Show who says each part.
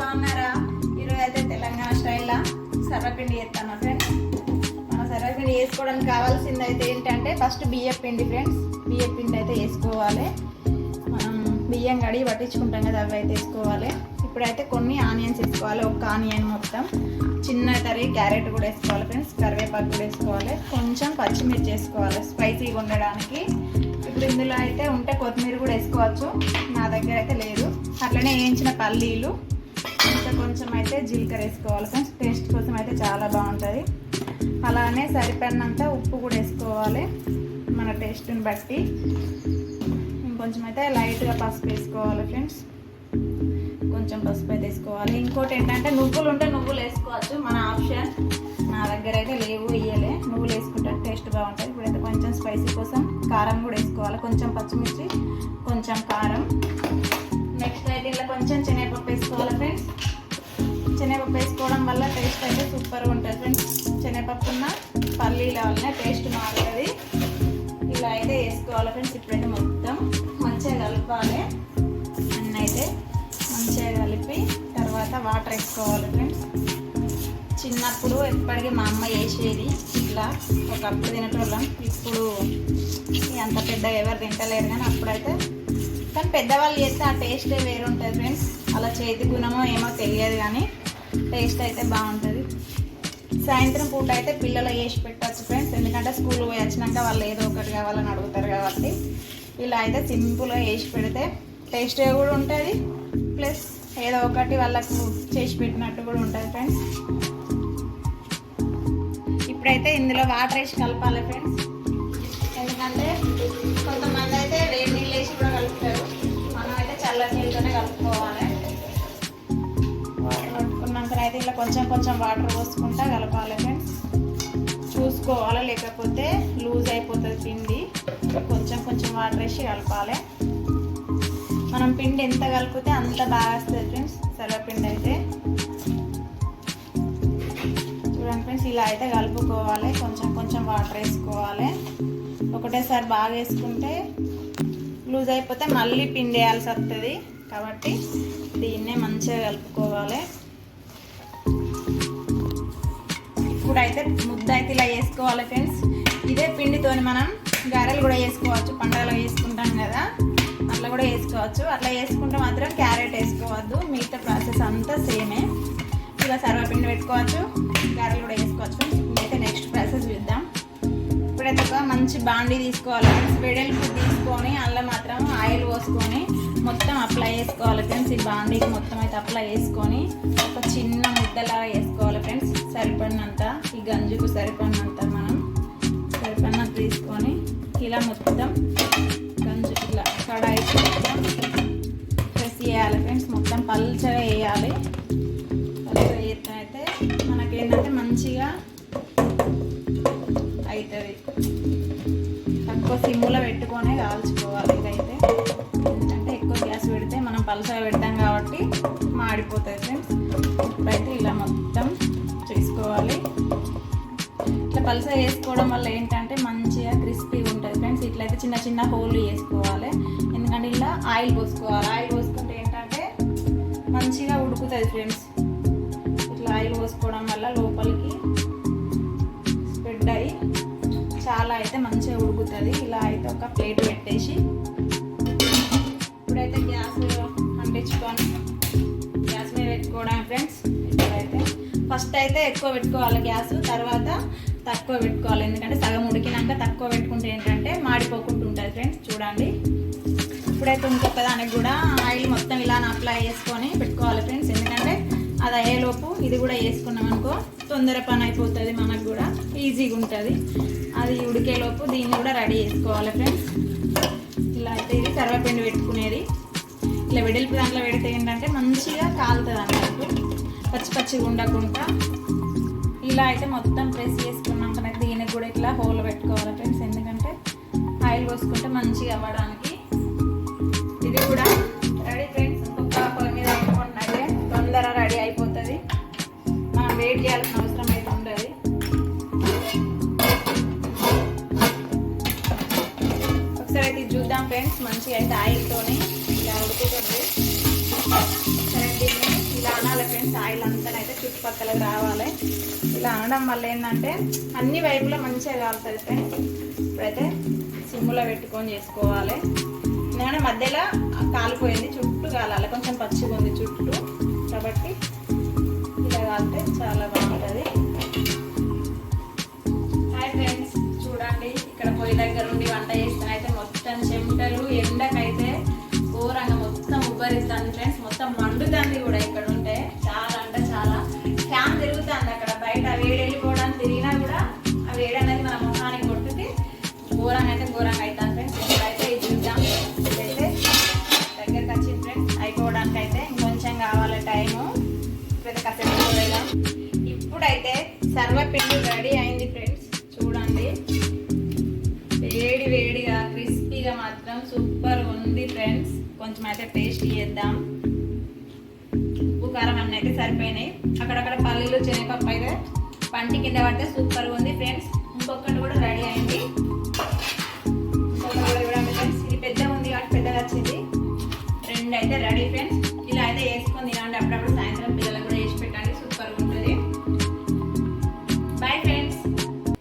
Speaker 1: బాగున్నారా? ఈరోజు అయితే తెలంగాణ స్టైల్లో సర్వపిండి చేస్తాను ఫ్రెండ్స్. మన సర్వపిండి వేసుకోవడానికి కావాల్సింది అయితే ఏంటంటే ఫస్ట్ బియ్యం పిండి ఫ్రెండ్స్. బియ్యం పిండి అయితే వేసుకోవాలి. మనం బియ్యం కడిగి పట్టించుకుంటాం కదా అవి అయితే వేసుకోవాలి. ఇప్పుడైతే కొన్ని ఆనియన్స్ వేసుకోవాలి ఒక ఆనియన్ మొత్తం. చిన్న తరి క్యారెట్ కూడా వేసుకోవాలి ఫ్రెండ్స్. కరివేపాకు కూడా వేసుకోవాలి. కొంచెం పచ్చిమిర్చి వేసుకోవాలి స్పైసీగా ఉండడానికి. ఇప్పుడు ఇందులో అయితే ఉంటే కొత్తిమీర కూడా వేసుకోవచ్చు. నా దగ్గర అయితే లేదు. అట్లనే వేయించిన పల్లీలు ఇంకా కొంచెం అయితే జీలకర్ర వేసుకోవాలి ఫ్రెండ్స్. టేస్ట్ కోసం అయితే చాలా బాగుంటుంది. అలానే సరిపడినంత ఉప్పు కూడా వేసుకోవాలి. మన టేస్ట్ని బట్టి. ఇంకొంచెం అయితే లైట్గా పసుపు వేసుకోవాలి ఫ్రెండ్స్. కొంచెం పసుపు అయితే వేసుకోవాలి. ఇంకోటి ఏంటంటే నువ్వులు ఉంటే నువ్వులు వేసుకోవచ్చు. మన ఆప్షన్. నా దగ్గర అయితే లేవు ఇయ్యలే. నువ్వులు వేసుకుంటే టేస్ట్ బాగుంటుంది. ఇప్పుడైతే కొంచెం స్పైసీ కోసం కారం కూడా వేసుకోవాలి. కొంచెం పచ్చిమిర్చి కొంచెం కారం. నెక్స్ట్ అయితే ఇలా కొంచెం శనగపప్పు వేసుకోవాలి ఫ్రెండ్స్. శనగపప్పు వేసుకోవడం వల్ల టేస్ట్ అయితే సూపర్గా ఉంటుంది ఫ్రెండ్స్. శనగపప్పు ఉన్న పల్లీల వల్ల టేస్ట్ మారుతుంది. ఇలా అయితే వేసుకోవాలి ఫ్రెండ్స్ ఇప్పుడైతే మొత్తం. మంచిగా కలపాలి. అన్నీ అయితే మంచిగా కలిపి తర్వాత వాటర్ వేసుకోవాలి ఫ్రెండ్స్. చిన్నప్పుడు ఎప్పటికీ మా అమ్మ వేసేది ఇట్లా ఒకప్పుడు తినేటోళ్ళం. ఇప్పుడు అంత పెద్ద ఎవరు తింటలేరు కానీ అప్పుడైతే కానీ పెద్దవాళ్ళు చేస్తే ఆ టేస్టే వేరు ఉంటుంది ఫ్రెండ్స్. అలా చేతి గుణమో ఏమో తెలియదు కానీ టేస్ట్ అయితే బాగుంటుంది. సాయంత్రం పూట అయితే పిల్లలు వేసి పెట్టచ్చు ఫ్రెండ్స్ ఎందుకంటే స్కూల్ పోయి వచ్చినాక వాళ్ళు ఏదో ఒకటి కావాలని అడుగుతారు కాబట్టి ఇలా అయితే సింపుల్గా వేసి పెడితే టేస్ట్ కూడా ఉంటుంది. ప్లస్ ఏదో ఒకటి వాళ్ళకు చేసి పెట్టినట్టు కూడా ఉంటుంది ఫ్రెండ్స్ ఇప్పుడైతే ఇందులో వాటర్ వేసి కలపాలి ఫ్రెండ్స్ ఎందుకంటే కొంచెం కొంచెం వాటర్ పోసుకుంటా కలపాలి ఫ్రెండ్స్ చూసుకోవాలి? లేకపోతే లూజ్ అయిపోతుంది పిండి. కొంచెం కొంచెం వాటర్ వేసి కలపాలి. మనం పిండి ఎంత కలిపితే అంత బాగా వస్తుంది ఫ్రెండ్స్ సెలవుపిండి అయితే. చూడండి ఫ్రెండ్స్ ఇలా అయితే కలుపుకోవాలి. కొంచెం కొంచెం వాటర్ వేసుకోవాలి. ఒకటేసారి బాగా వేసుకుంటే లూజ్ అయిపోతే మళ్ళీ పిండి వేయాల్సి వస్తుంది. కాబట్టి దీన్నే మంచిగా కలుపుకోవాలి. ఇప్పుడైతే ముద్ద అయితే ఇలా వేసుకోవాలి ఫ్రెండ్స్ ఇదే పిండితోని మనం గారెలు కూడా వేసుకోవచ్చు పండగలో వేసుకుంటాం కదా. అట్లా కూడా వేసుకోవచ్చు. అట్లా వేసుకుంటే మాత్రం క్యారెట్ వేసుకోవద్దు. మిగతా ప్రాసెస్ అంతా సేమే. ఇలా సర్వపిండి పెట్టుకోవచ్చు గారెలు కూడా వేసుకోవచ్చు అయితే నెక్స్ట్ ప్రాసెస్ చూద్దాం. ఇప్పుడైతే ఒక మంచి బాండీ తీసుకోవాలి ఫ్రెండ్స్ వెడల్పు తీసుకొని అందులో మాత్రం ఆయిల్ పోసుకొని మొత్తం అప్లై చేసుకోవాలి ఫ్రెండ్స్ ఈ బాండీకి మొత్తం అయితే అప్లై చేసుకొని ఒక చిన్న సరిపడినంత మనం సరిపడినంత తీసుకొని ఇలా మొత్తం గంజు ఇలా కడాయికి మొత్తం ప్రెస్ చేయాలి ఫ్రెండ్స్ మొత్తం పల్చగా వేయాలి. పల్చగా వేస్తే అయితే మనకేంటంటే మంచిగా అవుతుంది తక్కువ సిమ్ములో పెట్టుకొనే కాల్చుకోవాలి ఇదైతే. ఎందుకంటే ఎక్కువ గ్యాస్ పెడితే మనం పలసగా పెడతాం కాబట్టి మాడిపోతుంది ఫ్రెండ్స్ ఇట్లా వేసుకోవడం వల్ల ఏంటంటే మంచిగా క్రిస్పీగా ఉంటుంది ఫ్రెండ్స్ ఇట్లయితే చిన్న చిన్న హోల్ వేసుకోవాలి. ఎందుకంటే ఇలా ఆయిల్ పోసుకోవాలి. ఆయిల్ పోసుకుంటే ఏంటంటే మంచిగా ఉడుకుతుంది ఫ్రెండ్స్ ఇట్లా ఆయిల్ పోసుకోవడం వల్ల లోపలికి స్ప్రెడ్ అయ్యి చాలా అయితే మంచిగా ఉడుకుతుంది. ఇలా అయితే ఒక ప్లేట్ పెట్టేసి ఇప్పుడైతే గ్యాస్ అంటించుకొని గ్యాస్ మీద పెట్టుకోవడం ఫ్రెండ్స్ ఇప్పుడైతే ఫస్ట్ అయితే ఎక్కువ పెట్టుకోవాలి గ్యాస్. తర్వాత తక్కువ పెట్టుకోవాలి. ఎందుకంటే సగం ఉడికినాక తక్కువ పెట్టుకుంటే ఏంటంటే మాడిపోకుండా ఉంటుంది ఫ్రెండ్స్. చూడండి. ఇప్పుడైతే ఇంకొక దానికి కూడా ఆయిల్ మొత్తం ఇలా అప్లై చేసుకొని పెట్టుకోవాలి ఫ్రెండ్స్. ఎందుకంటే అది అయ్యేలోపు ఇది కూడా వేసుకున్నాం అనుకో తొందర పని అయిపోతుంది మనకు కూడా. ఈజీగా ఉంటుంది. అది ఉడికేలోపు దీన్ని కూడా రెడీ చేసుకోవాలి ఫ్రెండ్స్. ఇలా అయితే ఇది కరివేపిండి పెట్టుకునేది. ఇట్లా వెడల్పు దాంట్లో పెడితే ఏంటంటే మంచిగా కాలుతుంది అన్నట్టు. పచ్చి పచ్చిగా ఉండకుండా. ఇలా అయితే మొత్తం ప్రెస్ చేసుకున్నాక దీనికి కూడా ఇట్లా హోల్ పెట్టుకోవాలి ఫ్రెండ్స్ ఎందుకంటే ఆయిల్ పోసుకుంటే మంచిగా అవ్వడానికి ఇది కూడా రెడీ ఫ్రెండ్స్ ఇంకొక పొయ్యి మీద అయితే తొందర రెడీ అయిపోతుంది. మనం వెయిట్ చేయాల్సిన అవసరం అయితే ఉండదు. ఒకసారి అయితే చూద్దాం ఫ్రెండ్స్ మంచిగా అయితే ఆయిల్తోని ఇలా ఉడుకుతుంది. సరే దీన్ని ఇలా అనాలి ఫ్రెండ్స్ ఆయిల్ అంతా అయితే చుట్టుపక్కల రావాలి. ఇలా అనడం వల్ల ఏంటంటే అన్ని వైపులా మంచిగా కాలుతుంది ఇప్పుడైతే సిమ్లో పెట్టుకొని చేసుకోవాలి. ఎందుకంటే మధ్యలో కాలిపోయింది చుట్టూ కాలాలి. కొంచెం పచ్చిగా ఉంది చుట్టూ. కాబట్టి ఇలా కాలితే చాలా బాగుంటుంది. టైము. ఇప్పుడైతే కాసేపు ఇప్పుడైతే సర్వపిండి రెడీ అయింది ఫ్రెండ్స్. చూడండి. వేడి వేడిగా క్రిస్పీగా మాత్రం సూపర్ ఉంది ఫ్రెండ్స్. కొంచెం అయితే టేస్ట్ చేద్దాం. ఉప్పు కారం అన్నీ అయితే సరిపోయినాయి. అక్కడక్కడ పల్లీలు శనగపప్పు అయితే పంటి కింద పడితే సూపర్గా ఉంది ఫ్రెండ్స్. ఇంకొకటి కూడా రెడీ అయింది.